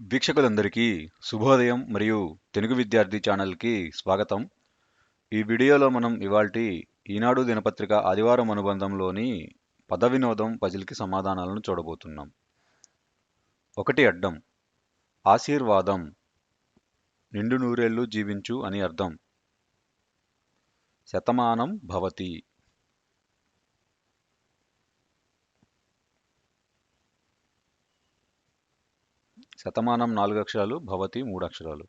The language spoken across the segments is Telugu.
వీక్షకులందరికీ శుభోదయం మరియు తెలుగు విద్యార్థి ఛానల్కి స్వాగతం. ఈ వీడియోలో మనం ఇవాల్టి ఈనాడు దినపత్రిక ఆదివారం అనుబంధంలోని పద వినోదం పజిల్కి సమాధానాలను చూడబోతున్నాం. ఒకటి అడ్డం ఆశీర్వాదం నిండు నూరేళ్ళు జీవించు అని అర్థం. శతమానం భవతి. శతమానం నాలుగు అక్షరాలు భవతి మూడు అక్షరాలు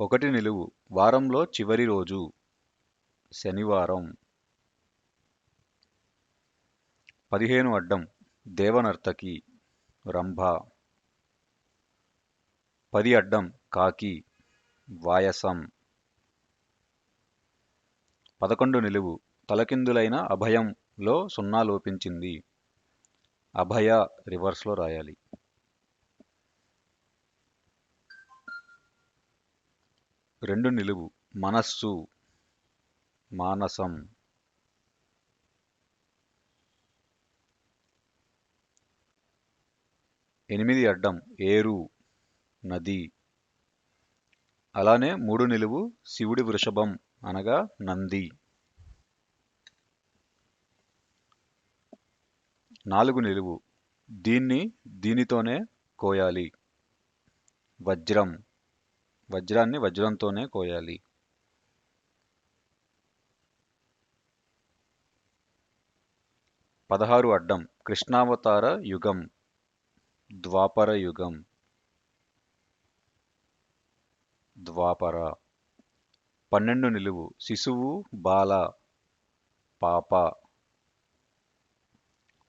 ఒకటి నిలువు వారంలో చివరి రోజు శనివారం. పదిహేను అడ్డం దేవనర్తకి రంభ. పది అడ్డం కాకి వాయసం. పదకొండు నిలువు తలకిందులైన అభయంలో సున్నా లోపించింది. అభయ రివర్స్లో రాయాలి. రెండు నిలువు. మనస్సు మానసం. ఎనిమిది అడ్డం ఏరు నది. అలానే మూడు నిలువు శివుడి వృషభం అనగా నంది. నాలుగు నిలువు. దీన్ని దీనితోనే కోయాలి. వజ్రం. వజ్రాన్ని వజ్రంతోనే కోయాలి. పదహారు అడ్డం కృష్ణావతార యుగం ద్వాపర యుగం. ద్వాపర. పన్నెండు నిలువు శిశువు బాల పాప.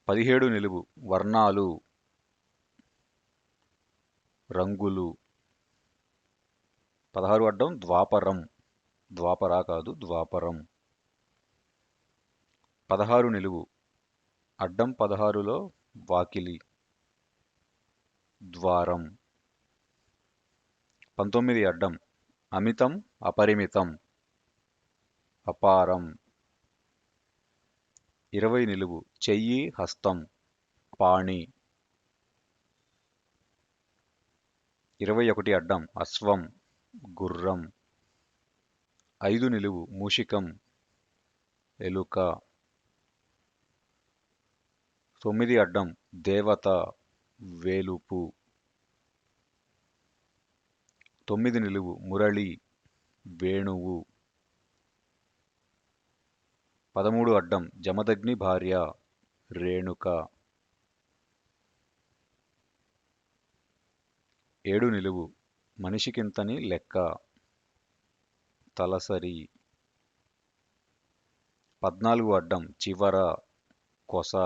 పదిహేడు నిలువు వర్ణాలు రంగులు. పదహారు అడ్డం ద్వాపరం. ద్వాపరా కాదు ద్వాపరం. పదహారు నిలువు. అడ్డం పదహారులో వాకిలి. ద్వారం. పంతొమ్మిది అడ్డం. అమితం అపరిమితం. అపారం. ఇరవై నిలువు. చెయ్యి హస్తం. పాణి. ఇరవై ఒకటి అడ్డం. అశ్వం. గుర్రం. ఐదు నిలువు మూషికం ఎలుక. తొమ్మిది అడ్డం దేవత వేలుపు. తొమ్మిది నిలువు మురళి వేణువు. పదమూడు అడ్డం జమదగ్ని భార్య రేణుక. ఏడు నిలువు మనిషికింతని లెక్క. తలసరి. పద్నాలుగు అడ్డం చివర కొస.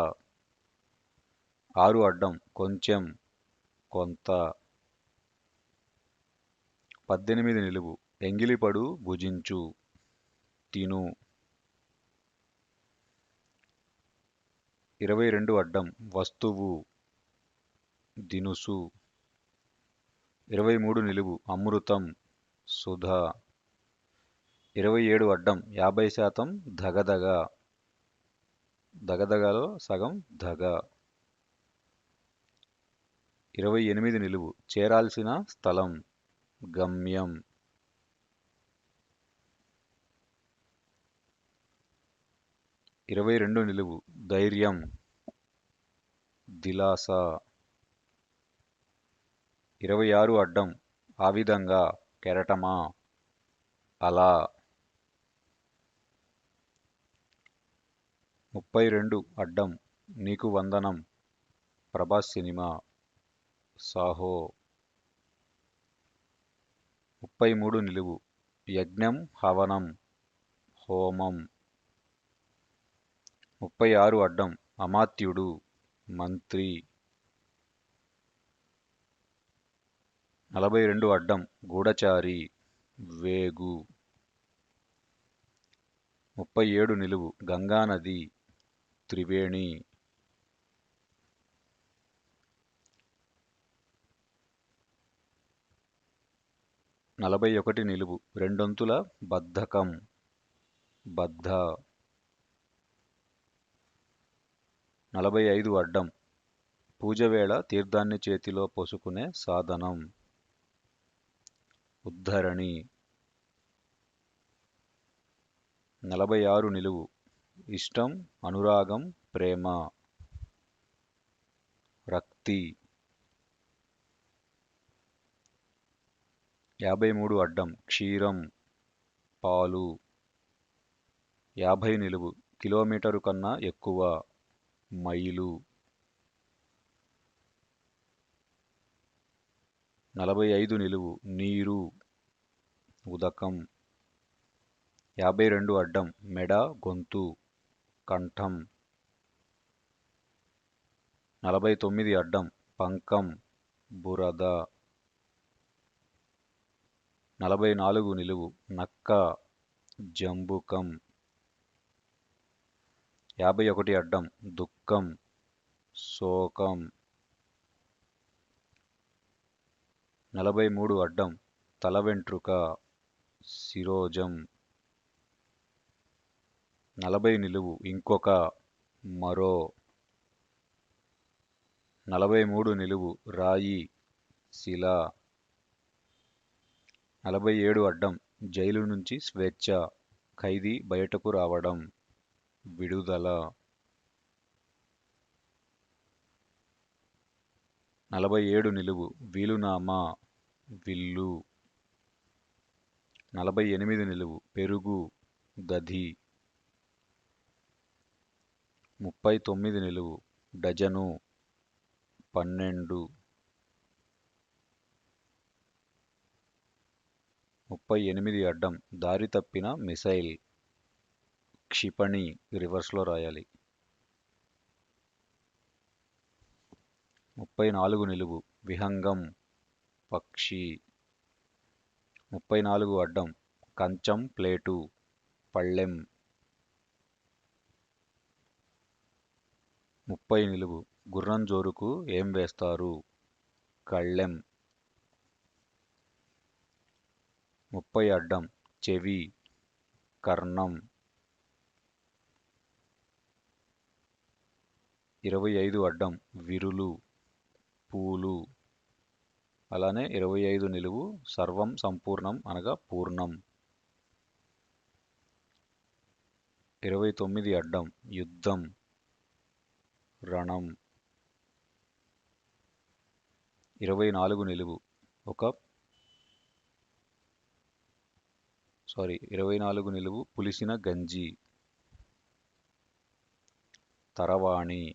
ఆరు అడ్డం కొంచెం కొంత. పద్దెనిమిది నిలువు ఎంగిలిపడు భుజించు తిను. ఇరవై రెండు అడ్డం వస్తువు దినుసు. ఇరవై మూడు నిలువు అమృతం సుధ. ఇరవై ఏడు అడ్డం యాభై శాతం ధగధగ. దగదగలో సగం ధగ. ఇరవై ఎనిమిది నిలువు చేరాల్సిన స్థలం గమ్యం. ఇరవై రెండు నిలువు ధైర్యం దిలాస. ఇరవై ఆరు అడ్డం ఆ విధంగా కెరటమా? అలా. ముప్పై రెండు అడ్డం నీకు వందనం. ప్రభాస్ సినిమా. సాహో. ముప్పై మూడు నిలువు. యజ్ఞం హవనం హోమం. ముప్పై ఆరు అడ్డం అమాత్యుడు మంత్రి. నలభై రెండు అడ్డం గూఢచారి వేగు. ముప్పై ఏడు నిలువు గంగానది త్రివేణి. నలభై ఒకటి నిలువు రెండొంతుల బద్ధకం బద్ధ. నలభై ఐదు అడ్డం పూజవేళ తీర్థాన్ని చేతిలో పోసుకునే సాధనం. ఉద్ధరణి. నలభై ఆరు నిలువు. ఇష్టం అనురాగం ప్రేమ. రక్తి. యాభై మూడు అడ్డం. క్షీరం. పాలు. యాభై నిలువు. కిలోమీటరు కన్నా ఎక్కువ. మైలు. నలభై ఐదు నిలువు నీరు ఉదకం యాభై రెండు అడ్డం మెడ గొంతు కంఠం నలభై తొమ్మిది అడ్డం పంకం బురద నలభై నాలుగు నిలువు నక్క జంబుకం యాభై ఒకటి అడ్డం దుఃఖం శోకం నలభై మూడు అడ్డం తల వెంట్రుక శిరోజం. నలభై నిలువు ఇంకొక మరో. నలభై మూడు నిలువు రాయి శిల. నలభై ఏడు అడ్డం జైలు నుంచి స్వేచ్ఛ ఖైదీ బయటకు రావడం విడుదల. నలభై ఏడు నిలువు వీలునామా విల్లు. నలభై ఎనిమిది నిలువు. పెరుగు. గది. ముప్పై తొమ్మిది నిలువు. డజను. పన్నెండు. ముప్పై ఎనిమిది అడ్డం. దారి తప్పిన మిసైల్. క్షిపణి. రివర్స్లో రాయాలి. ముప్పై నాలుగు నిలువు. విహంగం. పక్షి. ముప్పై నాలుగు అడ్డం. కంచం ప్లేటు పళ్ళెం. ముప్పై నిలువు. గుర్రం జోరుకు ఏం వేస్తారు? కళ్ళెం. ముప్పై అడ్డం. చెవి కర్ణం. ఇరవై ఐదు అడ్డం. విరులు పూలు. అలానే ఇరవై ఐదు నిలువు సర్వం సంపూర్ణం అనగా పూర్ణం. ఇరవై తొమ్మిది అడ్డం యుద్ధం. రణం. ఇరవై నాలుగు నిలువు ఒక సారీ ఇరవై నాలుగు నిలువు పులిసిన గంజి. తరవాణి.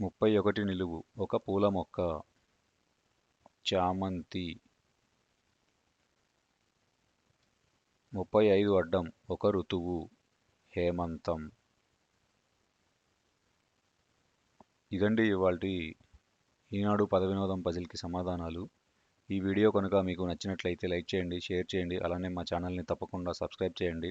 ముప్పై ఒకటి నిలువు. ఒక పూల మొక్క. చామంతి. ముప్పై ఐదు అడ్డం. ఒక ఋతువు. హేమంతం. ఇదండి ఇవాళ ఈనాడు పద వినోదం పజిల్కి సమాధానాలు. ఈ వీడియో కనుక మీకు నచ్చినట్లయితే లైక్ చేయండి షేర్ చేయండి అలానే మా ఛానల్ని తప్పకుండా సబ్స్క్రైబ్ చేయండి.